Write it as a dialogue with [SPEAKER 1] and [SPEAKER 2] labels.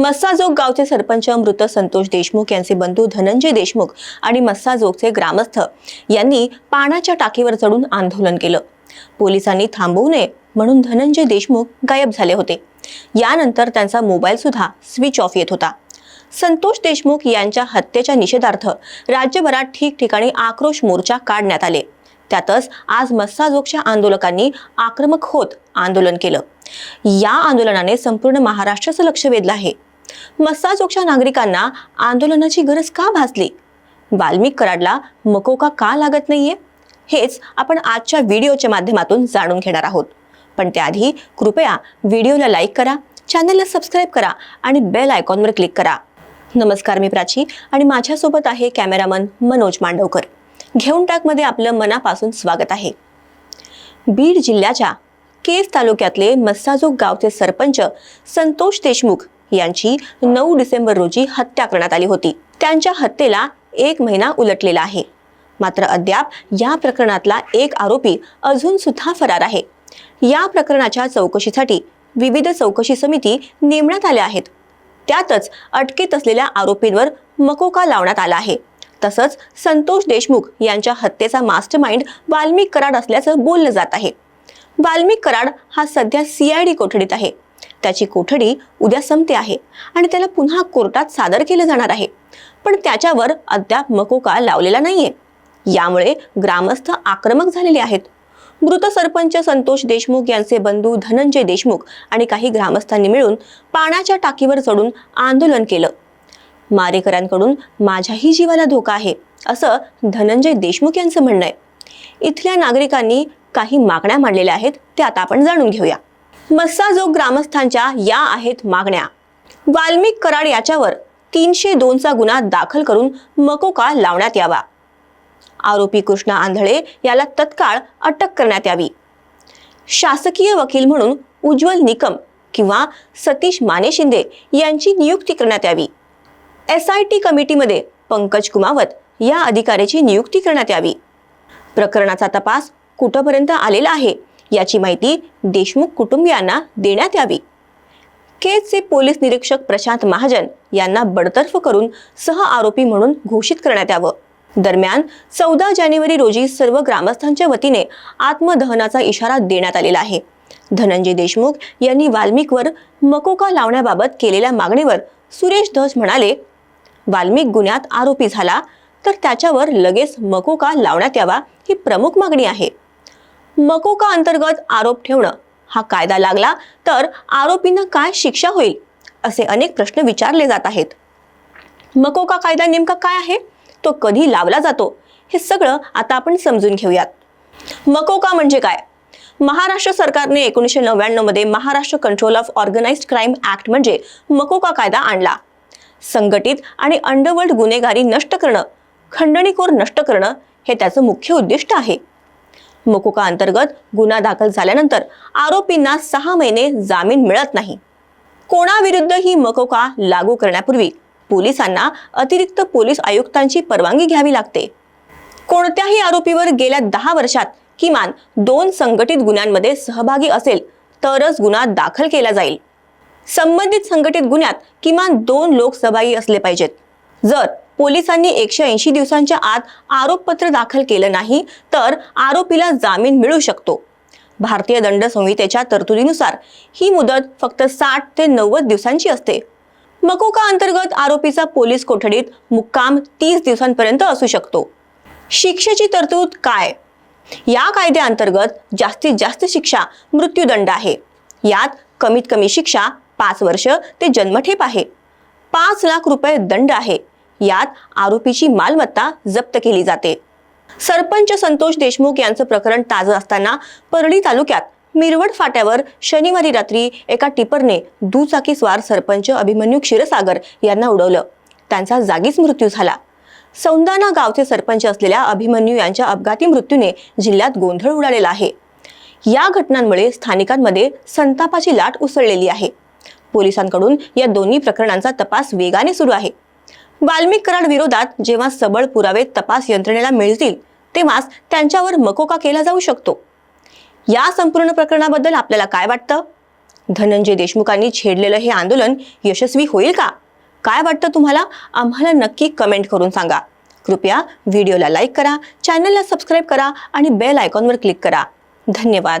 [SPEAKER 1] मस्साजोग गावचे सरपंच मृत संतोष देशमुख यांचे बंधू धनंजय देशमुख आणि मस्साजोगचे ग्रामस्थ यांनी पाण्याच्या टाकीवर चढून आंदोलन केलं. पोलिसांनी थांबवू नये म्हणून धनंजय देशमुख गायब झाले होते. यानंतर त्यांचा मोबाईल सुद्धा स्विच ऑफ येत होता. संतोष देशमुख यांच्या हत्येच्या निषेधार्थ राज्यभरात ठिकठिकाणी आक्रोश मोर्चा काढण्यात आले. त्यातच आज मस्साजोगच्या आंदोलकांनी आक्रमक होत आंदोलन केलं. या आंदोलनाने संपूर्ण महाराष्ट्राचं लक्ष वेधलं आहे. मस्साजोगच्या नागरिकांना आंदोलनाची गरज का भासली? वाल्मिक कराडला मकोका का लागत नाहीये? हेच आपण आजच्या व्हिडिओच्या माध्यमातून जाणून घेणार आहोत. पण त्याआधी कृपया व्हिडिओला लाईक करा चॅनलला सबस्क्राईब करा आणि बेल आयकॉनवर क्लिक करा. नमस्कार मी प्राची आणि माझ्यासोबत आहे कॅमेरामन मनोज मांडवकर. घेऊन टाकमध्ये आपलं मनापासून स्वागत आहे. बीड जिल्ह्याच्या केज तालुक्यातले मस्साजोग गावचे सरपंच संतोष देशमुख यांची नऊ डिसेंबर रोजी हत्या करण्यात आली होती. त्यांच्या हत्येला एक महिना उलटलेला आहे. मात्र अद्याप या प्रकरणातला एक आरोपी अजून सुद्धा फरार आहे. या प्रकरणाच्या चौकशीसाठी विविध चौकशी समिती नेमण्यात आल्या आहेत. त्यातच अटकेत असलेल्या आरोपींवर मकोका लावण्यात आला आहे. तसंच संतोष देशमुख यांच्या हत्येचा मास्टरमाइंड वाल्मिक कराड असल्याचं बोललं जात आहे. वाल्मिक कराड हा सध्या सीआयडी कोठडीत आहे. त्याची कोठडी उद्या संपते आहे आणि त्याला पुन्हा कोर्टात सादर केलं जाणार आहे. पण त्याच्यावर अद्याप मकोका लावलेला नाहीये. यामुळे ग्रामस्थ आक्रमक झालेले आहेत. मृत सरपंच संतोष देशमुख यांचे बंधू धनंजय देशमुख आणि काही ग्रामस्थांनी मिळून पाण्याच्या टाकीवर चढून आंदोलन केलं. मारेकरांकडून माझ्याही जीवाला धोका आहे असं धनंजय देशमुख यांचं म्हणणं आहे. इथल्या नागरिकांनी काही मागण्या मांडलेल्या आहेत त्या आता आपण जाणून घेऊया. मस्साजोग ग्रामस्थांच्या या आहेत मागण्या. वाल्मिक कराड याच्यावर तीनशे दोनचा गुन्हा दाखल करून मकोका लावण्यात यावा. आरोपी कृष्णा आंधळे याला तत्काळ अटक करण्यात यावी. शासकीय वकील म्हणून उज्ज्वल निकम किंवा सतीश माने शिंदे यांची नियुक्ती करण्यात यावी. एस आय टी कमिटीमध्ये पंकज कुमावत या अधिकाऱ्याची नियुक्ती करण्यात यावी. प्रकरणाचा तपास कुठंपर्यंत आलेला आहे याची माहिती देशमुख कुटुंबियांना देण्यात यावी. केजचे पोलीस निरीक्षक प्रशांत महाजन यांना बडतर्फ करून सह आरोपी म्हणून घोषित करण्यात यावं. दरम्यान चौदा जानेवारी रोजी सर्व ग्रामस्थांच्या वतीने आत्मदहनाचा इशारा देण्यात आलेला आहे. धनंजय देशमुख यांनी वाल्मिकवर मकोका लावण्याबाबत केलेल्या मागणीवर सुरेश धस म्हणाले वाल्मिक गुन्ह्यात आरोपी झाला तर त्याच्यावर लगेच मकोका लावण्यात यावा ही प्रमुख मागणी आहे. मकोका अंतर्गत आरोप ठेवणं हा कायदा लागला तर आरोपींना काय शिक्षा होईल असे अनेक प्रश्न विचारले जात आहेत. मकोका कायदा नेमका काय आहे? तो कधी लावला जातो? हे सगळं आता आपण समजून घेऊयात. मकोका म्हणजे काय? महाराष्ट्र सरकारने एकोणीसशे नव्याण्णवमध्ये Maharashtra control of organised crime act म्हणजे मकोका कायदा आणला. संघटित आणि अंडरवर्ल्ड गुन्हेगारी नष्ट करणं खंडणीखोर नष्ट करणं हे त्याचं मुख्य उद्दिष्ट आहे. मकोका अंतर्गत गुन्हा दाखल झाल्यानंतर आरोपींना सहा महिने जामीन मिळत नाही. कोणाविरुद्ध ही मकोका लागू करण्यापूर्वी पोलिसांना अतिरिक्त पोलीस आयुक्तांची परवानगी घ्यावी लागते. कोणत्याही आरोपीवर गेल्या दहा वर्षात किमान दोन संघटित गुन्ह्यांमध्ये सहभागी असेल तरच गुन्हा दाखल केला जाईल. संबंधित संघटित गुन्ह्यात किमान दोन लोक सहभागी असले पाहिजेत. जर पोलिसांनी एकशे ऐंशी दिवसांच्या आत आरोपपत्र दाखल केलं नाही तर आरोपीला जामीन मिळू शकतो. भारतीय दंड संहितेच्या तरतुदीनुसार ही मुदत फक्त साठ ते नव्वद दिवसांची असते. मकोका अंतर्गत आरोपीचा पोलीस कोठडीत मुक्काम तीस दिवसांपर्यंत असू शकतो. शिक्षेची तरतूद काय? या कायद्याअंतर्गत जास्तीत जास्त शिक्षा मृत्यूदंड आहे. यात कमीत कमी शिक्षा पाच वर्ष ते जन्मठेप आहे. पाच लाख रुपये दंड आहे. यात आरोपीची मालमत्ता जप्त केली जाते. सरपंच संतोष देशमुख यांचं प्रकरण ताजं असताना परळी तालुक्यात मिरवड फाट्यावर शनिवारी रात्री एका टिपरने दुचाकी स्वार सरपंच अभिमन्यू क्षीरसागर यांना उडवलं. त्यांचा जागीच मृत्यू झाला. सौंदाना गावचे सरपंच असलेल्या अभिमन्यू यांच्या अपघाती मृत्यूने जिल्ह्यात गोंधळ उडालेला आहे. या घटनांमुळे स्थानिकांमध्ये संतापाची लाट उसळलेली आहे. पोलिसांकडून या दोन्ही प्रकरणांचा तपास वेगाने सुरू आहे. वाल्मिक कराड विरोधात जेव्हा सबळ पुरावे तपास यंत्रणेला मिळतील तेव्हाच त्यांच्यावर मकोका केला जाऊ शकतो. या संपूर्ण प्रकरणाबद्दल आपल्याला काय वाटतं? धनंजय देशमुखांनी छेडलेलं हे आंदोलन यशस्वी होईल का? काय वाटतं तुम्हाला? आम्हाला नक्की कमेंट करून सांगा. कृपया व्हिडिओला लाईक करा चॅनलला सबस्क्राईब करा आणि बेल आयकॉनवर क्लिक करा. धन्यवाद.